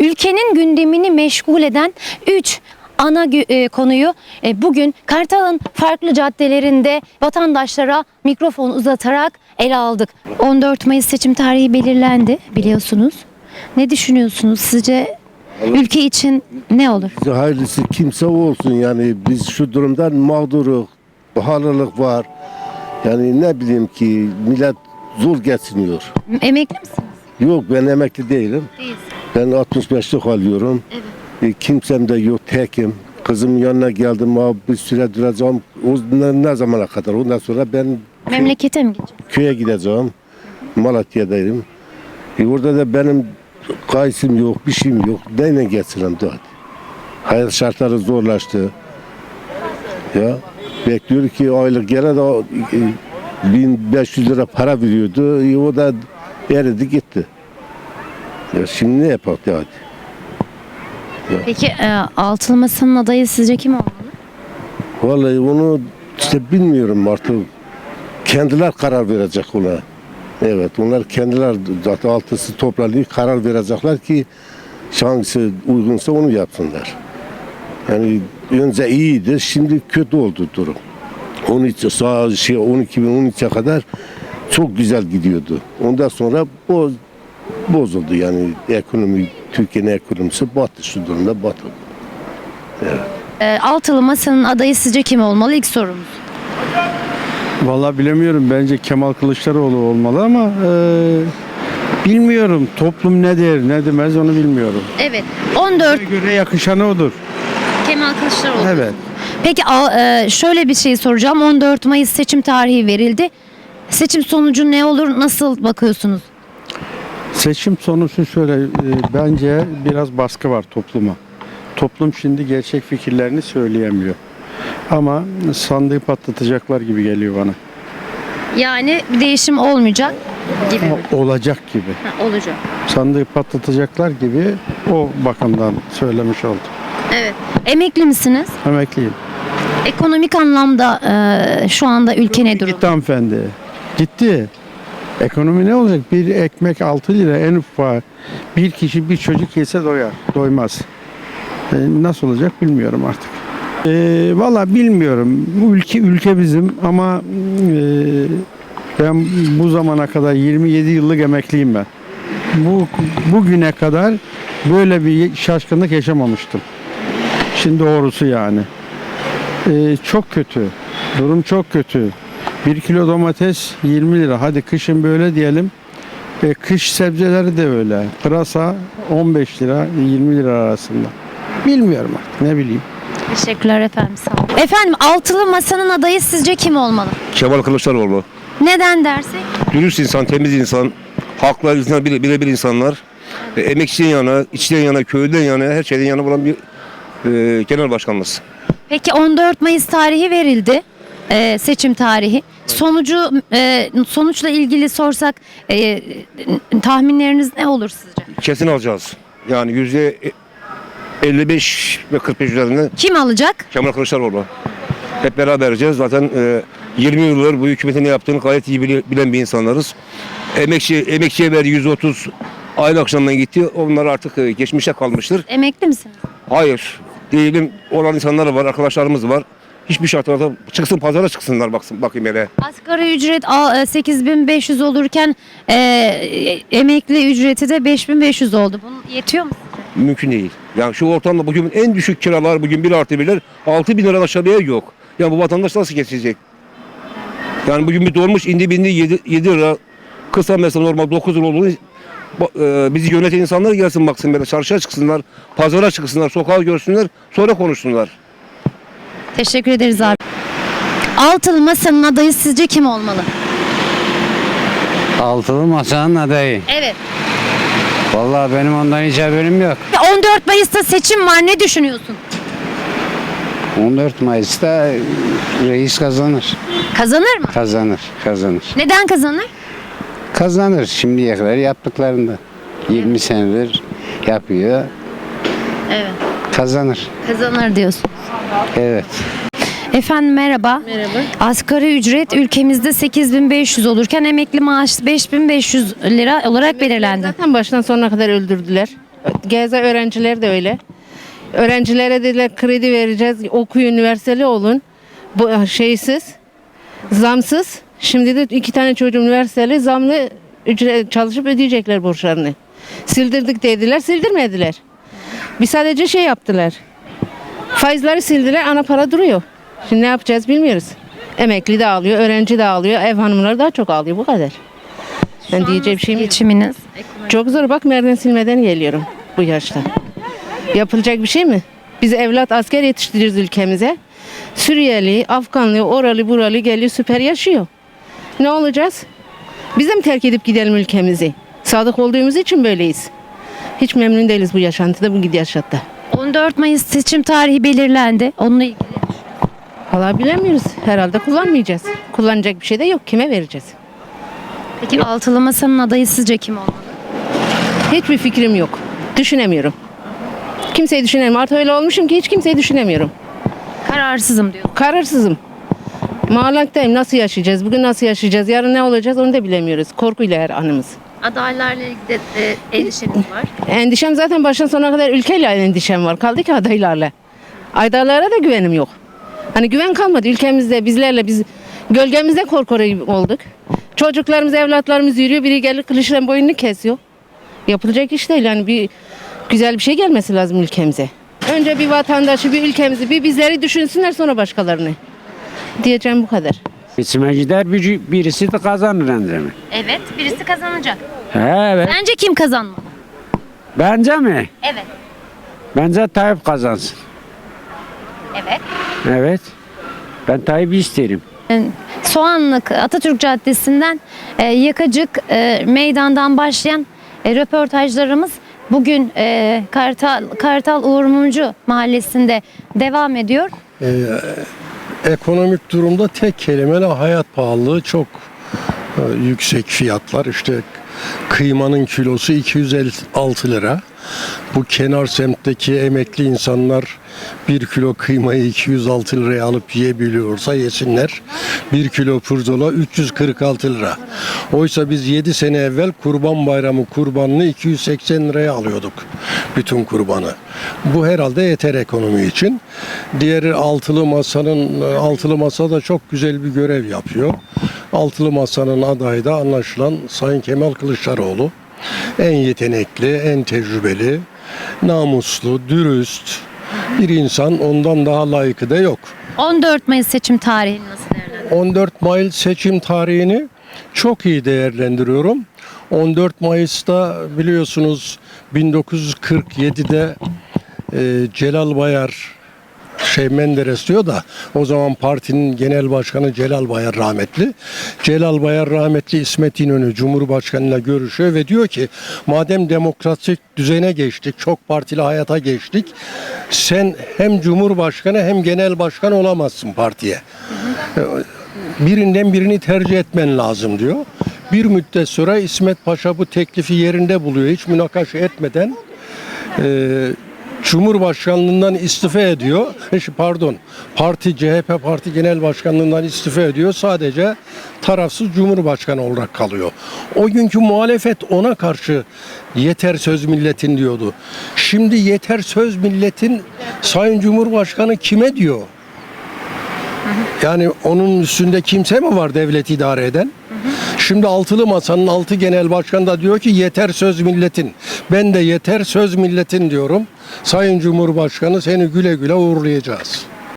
Ülkenin gündemini meşgul eden 3 ana e, konuyu e, bugün Kartal'ın farklı caddelerinde vatandaşlara mikrofon uzatarak ele aldık. 14 Mayıs seçim tarihi belirlendi biliyorsunuz. Ne düşünüyorsunuz? Sizce ülke için ne olur? Hayırlısı kimse olsun yani biz şu durumdan mağduruk, pahalılık var. Yani ne bileyim ki millet zor geçiniyor. Emekli misiniz? Yok ben emekli değilim. Değilsiniz. Ben 65'lik alıyorum. E, kimsem de yok tekim. Kızım yanına geldim abi bir süre duracağım. O ne, ne zamana kadar? Ondan sonra ben Memlekete mi gideceksiniz? köye gideceğim. Malatya'dayım. E, orada da benim kayısım yok, bir şeyim yok. Neyle geçireyim daha? Hayat şartları zorlaştı. Ya bekliyor ki aylık gene de e, 1500 lira para veriyordu. E, o da eridi gitti. Ya şimdi ne yapalım hadi? Peki e, altılı masanın adayı sizce kim olmalı? Vallahi onu işte bilmiyorum artık. Kendiler karar verecek ona. Evet onlar kendiler zaten altısı toplanıp karar verecekler ki hangisi uygunsa onu yapsınlar. Yani önce iyiydi şimdi kötü oldu durum. 13 sağ şey 12 13'e kadar çok güzel gidiyordu. Ondan sonra boz, bozuldu yani ekonomi Türkiye'nin ekonomisi battı şu durumda battı. E, altılı masanın adayı sizce kim olmalı? İlk sorumuz. Vallahi bilemiyorum. Bence Kemal Kılıçdaroğlu olmalı ama e, bilmiyorum. Toplum ne der ne demez onu bilmiyorum. Evet. 14 Bana göre yakışanı odur. Kemal Kılıçdaroğlu. Evet. Peki al- e, şöyle bir şey soracağım. 14 Mayıs seçim tarihi verildi. Seçim sonucu ne olur? Nasıl bakıyorsunuz? Seçim sonucu şöyle e, bence biraz baskı var topluma. Toplum şimdi gerçek fikirlerini söyleyemiyor. Ama sandığı patlatacaklar gibi geliyor bana. Yani bir değişim olmayacak gibi. mi? Olacak gibi. Ha, olacak. Sandığı patlatacaklar gibi o bakımdan söylemiş oldum. Evet. Emekli misiniz? Emekliyim. Ekonomik anlamda e, şu anda ülke ne durumda? Gitti hanımefendi. Gitti. Ekonomi ne olacak? Bir ekmek 6 lira en ufak. Bir kişi bir çocuk yese doyar. Doymaz. E, nasıl olacak bilmiyorum artık. E, Valla bilmiyorum. Ülke ülke bizim ama e, ben bu zamana kadar 27 yıllık emekliyim ben. Bu bugüne kadar böyle bir şaşkınlık yaşamamıştım. Şimdi doğrusu yani. Ee, çok kötü. Durum çok kötü. Bir kilo domates 20 lira. Hadi kışın böyle diyelim. E, kış sebzeleri de öyle. Pırasa 15 lira 20 lira arasında. Bilmiyorum artık ne bileyim. Teşekkürler efendim sağ olun. Efendim altılı masanın adayı sizce kim olmalı? Kemal Kılıçdaroğlu. Neden dersek? Dürüst insan, temiz insan, halkla insan bire- birebir insanlar. E, emekçinin yana, içten yana, köyden yana, her şeyden yana olan bir e, genel başkanımız. Peki 14 Mayıs tarihi verildi. E, seçim tarihi. Sonucu e, sonuçla ilgili sorsak e, tahminleriniz ne olur sizce? Kesin alacağız. Yani yüzde 55 ve 45 üzerinde Kim alacak? Kemal Kılıçdaroğlu. Hep beraber vereceğiz. Zaten e, 20 yıldır bu hükümetin ne yaptığını gayet iyi bili- bilen bir insanlarız. Emekçi, emekçiye verdi 130 aile akşamından gitti. Onlar artık e, geçmişe kalmıştır. Emekli misiniz? Hayır. Değilim. Olan insanlar var, arkadaşlarımız var. Hiçbir şartlarda çıksın pazara çıksınlar baksın bakayım hele. Asgari ücret al- e, 8500 olurken e, emekli ücreti de 5500 oldu. Bunun yetiyor mu? Mümkün değil. Yani şu ortamda bugün en düşük kiralar bugün 1 artı 1'ler 6 bin liradan aşağıya yok. Yani bu vatandaş nasıl geçecek? Yani bugün bir dolmuş indi bindi 7, 7 lira. Kısa mesela normal 9 lira olduğunu ba- e, bizi yöneten insanlar gelsin baksın böyle çarşıya çıksınlar, pazara çıksınlar, sokağa görsünler, sonra konuşsunlar. Teşekkür ederiz abi. Altılı masanın adayı sizce kim olmalı? Altılı masanın adayı. Evet. Vallahi benim ondan hiç haberim yok. 14 Mayıs'ta seçim var. Ne düşünüyorsun? 14 Mayıs'ta reis kazanır. Kazanır mı? Kazanır, kazanır. Neden kazanır? Kazanır şimdiye kadar yaptıklarında. 20 senedir yapıyor. Evet. Kazanır. Kazanır diyorsun. Evet. Efendim merhaba. Merhaba. Asgari ücret ülkemizde 8500 olurken emekli maaş 5500 lira olarak belirlendi. Zaten baştan sonuna kadar öldürdüler. Geze öğrenciler de öyle. Öğrencilere dediler kredi vereceğiz, okuyun, üniversiteli olun. Bu şeysiz, zamsız. Şimdi de iki tane çocuğum üniversiteli, zamlı ücret çalışıp ödeyecekler borçlarını. Sildirdik dediler, sildirmediler. Bir sadece şey yaptılar. Faizleri sildiler, ana para duruyor. Şimdi ne yapacağız bilmiyoruz. Emekli de ağlıyor, öğrenci de ağlıyor, ev hanımları daha çok ağlıyor bu kadar. Ben diyeceğim bir yok. Geçiminiz. Çok zor bak merdiven silmeden geliyorum bu yaşta. Yapılacak bir şey mi? Biz evlat asker yetiştiriyoruz ülkemize. Suriyeli, Afganlı, oralı buralı geliyor süper yaşıyor. Ne olacağız? Biz de mi terk edip gidelim ülkemizi? Sadık olduğumuz için böyleyiz. Hiç memnun değiliz bu yaşantıda, bu gidişatta. 14 Mayıs seçim tarihi belirlendi. Onunla ilgili. Valla bilemiyoruz. Herhalde kullanmayacağız. Kullanacak bir şey de yok. Kime vereceğiz? Peki altılı masanın adayı sizce kim olmalı? Hiçbir fikrim yok. Düşünemiyorum. Kimseyi düşünemiyorum. Artık öyle olmuşum ki hiç kimseyi düşünemiyorum. Kararsızım diyor. Kararsızım. Muallaktayım. Nasıl yaşayacağız? Bugün nasıl yaşayacağız? Yarın ne olacağız onu da bilemiyoruz. Korkuyla her anımız. Adaylarla ilgili de e, endişeniz var. Endişem zaten baştan sona kadar ülkeyle endişem var. Kaldı ki adaylarla. Adaylara da güvenim yok. Hani güven kalmadı ülkemizde bizlerle biz gölgemizde korkora gibi olduk. Çocuklarımız, evlatlarımız yürüyor. Biri gelir kılıçla boynunu kesiyor. Yapılacak iş değil. Yani bir güzel bir şey gelmesi lazım ülkemize. Önce bir vatandaşı, bir ülkemizi, bir bizleri düşünsünler sonra başkalarını. Diyeceğim bu kadar. Seçime gider bir, birisi de kazanır endemi. Evet, birisi kazanacak. Evet. Bence kim kazanmalı? Bence mi? Evet. Bence Tayyip kazansın. Evet. Evet. Ben Tayyip'i isterim. Soğanlık Atatürk Caddesi'nden e, Yakacık e, meydandan başlayan e, röportajlarımız bugün e, Kartal Kartal Uğur Mumcu mahallesinde devam ediyor. Ekonomik durumda tek kelimeyle hayat pahalılığı çok e, yüksek fiyatlar. İşte kıymanın kilosu 256 lira. Bu kenar semtteki emekli insanlar bir kilo kıymayı 206 liraya alıp yiyebiliyorsa yesinler. Bir kilo pirzola 346 lira. Oysa biz 7 sene evvel kurban bayramı kurbanını 280 liraya alıyorduk. Bütün kurbanı. Bu herhalde yeter ekonomi için. Diğeri altılı masanın altılı masa da çok güzel bir görev yapıyor. Altılı masanın adayı da anlaşılan Sayın Kemal Kılıçdaroğlu. En yetenekli, en tecrübeli, namuslu, dürüst bir insan ondan daha layıkı da yok. 14 Mayıs seçim tarihini nasıl değerlendiriyorsunuz? 14 Mayıs seçim tarihini çok iyi değerlendiriyorum. 14 Mayıs'ta biliyorsunuz 1947'de e, Celal Bayar şey Menderes diyor da o zaman partinin genel başkanı Celal Bayar rahmetli. Celal Bayar rahmetli İsmet İnönü Cumhurbaşkanıyla görüşüyor ve diyor ki madem demokratik düzene geçtik, çok partili hayata geçtik. Sen hem Cumhurbaşkanı hem genel başkan olamazsın partiye birinden birini tercih etmen lazım diyor. Bir müddet sonra İsmet Paşa bu teklifi yerinde buluyor. Hiç münakaşa etmeden e, Cumhurbaşkanlığından istifa ediyor. E, Pardon, parti CHP Parti Genel Başkanlığından istifa ediyor. Sadece tarafsız Cumhurbaşkanı olarak kalıyor. O günkü muhalefet ona karşı yeter söz milletin diyordu. Şimdi yeter söz milletin Sayın Cumhurbaşkanı kime diyor? Yani onun üstünde kimse mi var devlet idare eden? Şimdi altılı masanın altı genel başkanı da diyor ki yeter söz milletin. Ben de yeter söz milletin diyorum. Sayın Cumhurbaşkanı seni güle güle uğurlayacağız.